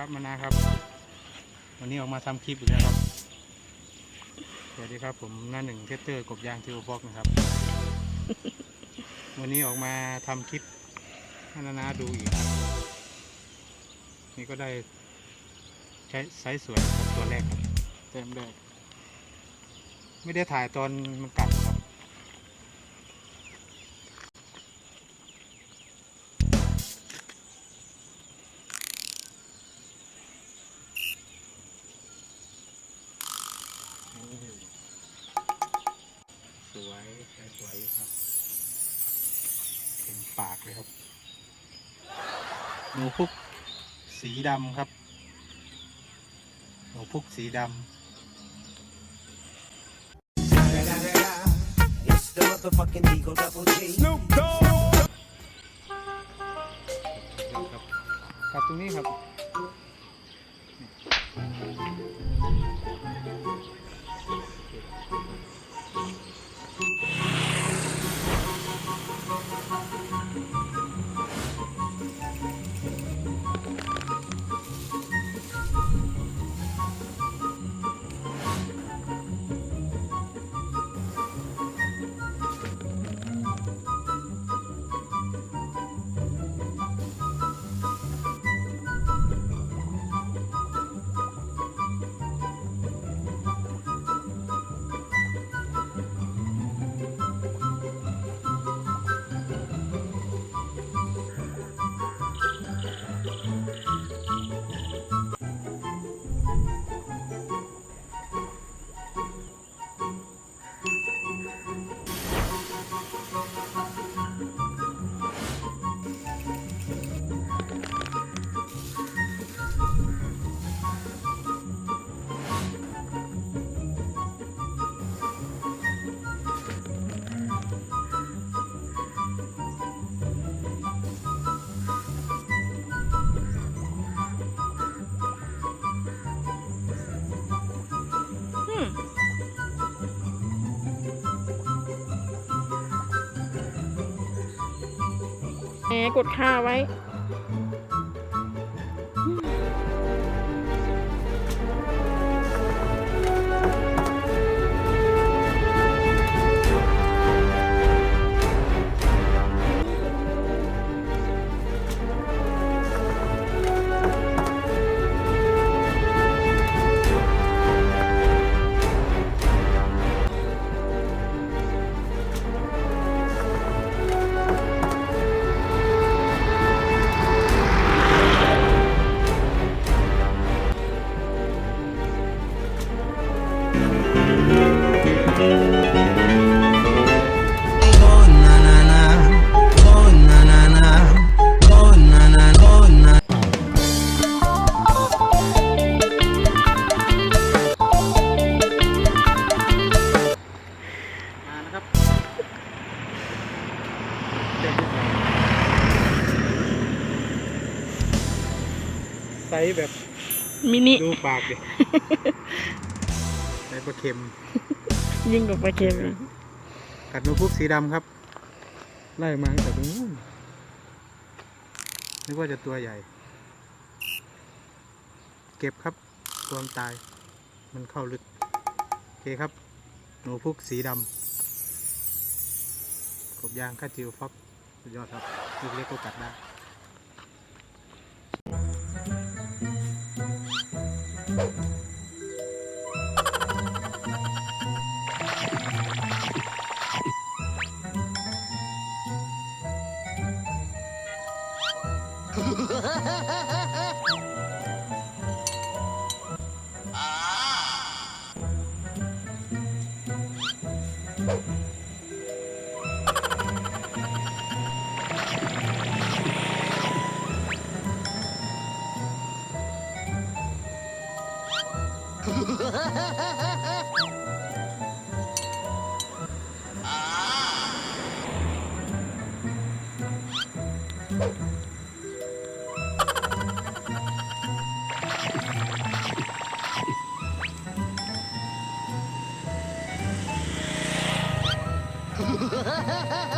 ครับมานาครับ วันนี้ออกมาทำคลิปอีกแล้วครับสวัสดีครับผมหน้าหนึ่งเทสเตอร์กบยางทิวฟอกนะครับ วันนี้ออกมาทำคลิปให้นานาดูอีกครับนี่ก็ได้ใช้ไซส์สวยครับตัวแรกครับเต็มแรกไม่ได้ถ่ายตอนมันกัด วยใช้สวยครับเต็มปากเลยครับหนูพุกสีดำครับหนูพุกสีด It's the motherfucking Eagle Double G. ำครับครับตรงนี้ครับ แหมกดค่าไว้ ส์แบบมินิ ดูปากดิไซส์ปลาเค็ม ยิ่งกว่าปลาเค็มอีกกัดนูพุกสีดำครับ ไล่มาตั้งแต่ตรงนู้นนึกว่าจะตัวใหญ่ เก็บครับตัวมันตาย มันเข้าลึก โอเคครับ หนูพุกสีดำกบยางคาจิวฟ็อกสุดยอดครับลูกเล็กก็กัดได้ Ha ha ha ha! Ha ha ha ha!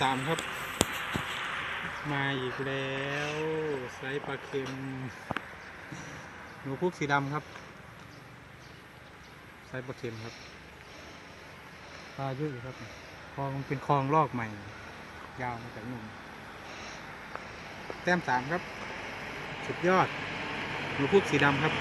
สามครับ มาอีกแล้วไซปลาเค็ม หนูพุกสีดำครับไซปลาเค็มครับปลาเยอะอยู่ครับคลองเป็นคลองลอกใหม่ ยาวมาจากนู่นแต้มสามครับ สุดยอด หนูพุกสีดำครับ